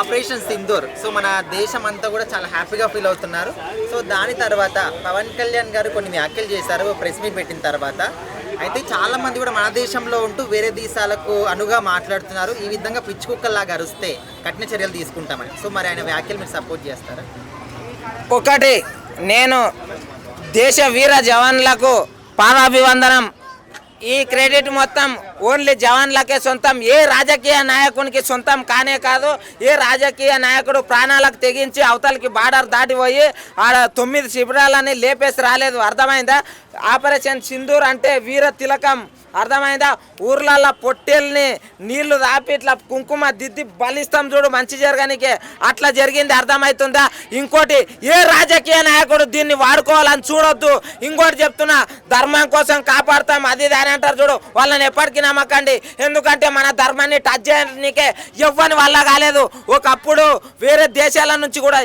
Operation Sindoor. So మన దేశం అంతా కూడా చాలా హ్యాపీగా ఫీల్ అవుతున్నారు. సో దాని తర్వాత పవన్ కళ్యాణ్ గారు కొన్ని వ్యాఖ్యలు చేశారు ప్రెస్ మీట్ పెట్టిన తర్వాత. అయితే చాలా మంది కూడా మన దేశంలో ఉంటూ వేరే దేశాలకు అనుగా మాట్లాడుతున్నారు. ఈ విధంగా పిచ్చి కుక్కల్లాగా అరుస్తే కఠిన చర్యలు తీసుకుంటామని. సో మరి ఆయన వ్యాఖ్యలు మీరు సపోర్ట్ చేస్తారా? ఒకటి నేను దేశ వీర జవాన్లకు పాదాభివందనం ఈ క్రెడిట్ మొత్తం ఓన్లీ జవాన్లకే సొంతం. ఏ రాజకీయ నాయకునికి సొంతం కానే కాదు ఏ రాజకీయ నాయకుడు ప్రాణాలకు తెగించి అవతలకి బార్డర్ దాటిపోయి ఆడ తొమ్మిది శిబిరాలని లేపేసి రాలేదు. అర్థమైందా? ఆపరేషన్ సింధూర్ అంటే వీర తిలకం. అర్థమైందా? ఊర్లల్లో పొట్టేల్ని నీళ్ళు రాపి ఇట్లా కుంకుమ దిద్ది బలిస్తాం చూడు మంచి జరగనికే. అట్లా జరిగింది అర్థమవుతుందా ఇంకోటి ఏ రాజకీయ నాయకుడు దీన్ని వాడుకోవాలని చూడొద్దు. ఇంకోటి చెప్తున్నా ధర్మం కోసం కాపాడుతాం అది దాని అంటారు చూడు. వాళ్ళని ఎప్పటికీ నమ్మకండి. ఎందుకంటే మన ధర్మాన్ని టచ్ చేయడానికే ఎవ్వని వల్ల కాలేదు. ఒకప్పుడు వేరే దేశాల నుంచి కూడా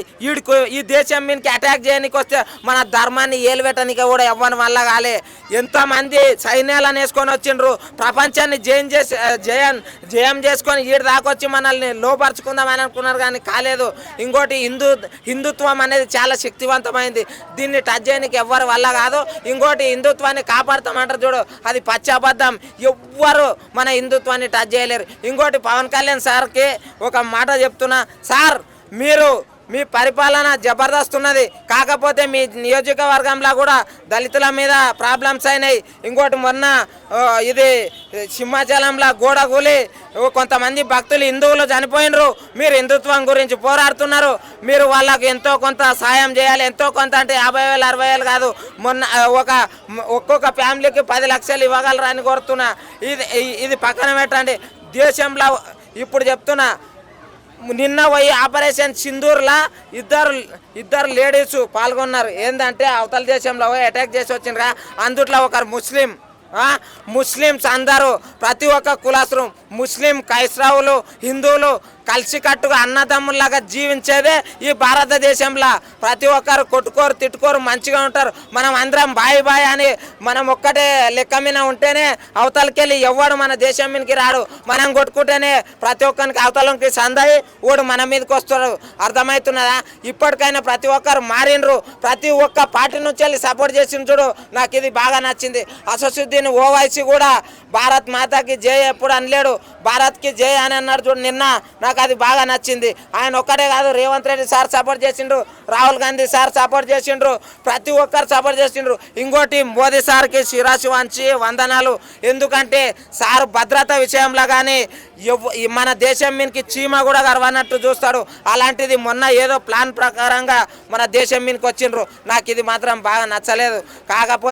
ఈ దేశం మీదకి అటాక్ చేయడానికి వస్తే మన ధర్మాన్ని ఏలువెట్టనికే కూడా ఎవ్వని వల్ల కాలే ఎంతమంది సైన్యాలను వేసుకొని వచ్చిండ్రు? ప్రపంచాన్ని జయం చేసి జయం జయం చేసుకొని ఈడు దాకొచ్చి మనల్ని లోపరుచుకుందామని అనుకున్నారు కానీ కాలేదు. ఇంకోటి హిందూ హిందుత్వం అనేది చాలా శక్తివంతమైంది. దీన్ని టచ్ చేయడానికి ఎవ్వరి వల్ల కాదు. ఇంకోటి హిందుత్వాన్ని కాపాడుతామంటారు చూడు. అది పచ్చాబద్ధం. ఎవ్వరు మన హిందుత్వాన్ని టచ్ చేయలేరు. ఇంకోటి పవన్ కళ్యాణ్ సార్కి ఒక మాట చెప్తున్నా. సార్ మీరు మీ పరిపాలన జబర్దస్త్ ఉన్నది కాకపోతే మీ నియోజకవర్గంలో కూడా దళితుల మీద ప్రాబ్లమ్స్ అయినాయి. ఇంకోటి మొన్న ఇది సింహాచలంలో గోడ కూలి కొంతమంది భక్తులు హిందువులు చనిపోయినరు. మీరు హిందుత్వం గురించి పోరాడుతున్నారు. మీరు వాళ్ళకు ఎంతో కొంత సాయం చేయాలి. ఎంతో కొంత అంటే యాభై వేలు అరవై వేలు కాదు. మొన్న ఒక ఒక్కొక్క ఫ్యామిలీకి పది లక్షలు ఇవ్వగలరని కోరుతున్నా. ఇది ఇది పక్కన పెట్టండి. దేశంలో ఇప్పుడు చెప్తున్నా నిన్న పోయి ఆపరేషన్ సింధూర్లా ఇద్దరు ఇద్దరు లేడీస్ పాల్గొన్నారు. ఏంటంటే అవతల దేశంలో అటాక్ చేసి వచ్చిండ్రా అందుట్లో ఒకరు ముస్లిం ఆ, ముస్లిమ్స్ అందరూ ప్రతి ఒక్క కులాసులు ముస్లిం క్రైస్తవులు హిందువులు కలిసికట్టుగా అన్నదమ్ముల్లాగా జీవించేదే ఈ భారతదేశంలో. ప్రతి ఒక్కరు కొట్టుకోరు తిట్టుకోరు మంచిగా ఉంటారు. మనం అందరం బాయ్ బాయ్ అని మనం ఒక్కటే లెక్క మీద ఉంటేనే అవతలకెళ్ళి ఎవ్వడు మన దేశం మీదకి రాడు. మనం కొట్టుకుంటేనే ప్రతి ఒక్కరికి అవతలకి సందయి ఓడు మన మీదకి వస్తాడు. అర్థమవుతున్నదా? ఇప్పటికైనా ప్రతి ఒక్కరు మారిండ్రు. ప్రతి ఒక్క పార్టీ నుంచి వెళ్ళి సపోర్ట్ చేసిన చూడు. నాకు ఇది బాగా నచ్చింది. అససుద్దీన్ ఓవైసీ కూడా భారత్ మాతాకి జయ ఎప్పుడు అనలేడు. భారత్కి జయ అని అన్నాడు చూడు నిన్న. నాకు అది బాగా నచ్చింది. ఆయన ఒక్కడే కాదు రేవంత్ రెడ్డి సార్ సపోర్ట్ చేసిండ్రు రాహుల్ గాంధీ సార్ సపోర్ట్ చేసిండ్రు ప్రతి ఒక్కరు సపోర్ట్ చేసిండ్రు. ఇంకోటి మోదీ సార్కి శిరాశి వంచి వందనాలు. ఎందుకంటే సార్ భద్రత విషయంలో కానీ మన దేశం మీదకి చీమ కూడా గర్వన్నట్టు చూస్తాడు. అలాంటిది మొన్న ఏదో ప్లాన్ ప్రకారంగా మన దేశం మీదకి వచ్చిండ్రు. నాకు ఇది మాత్రం బాగా నచ్చలేదు. కాకపోతే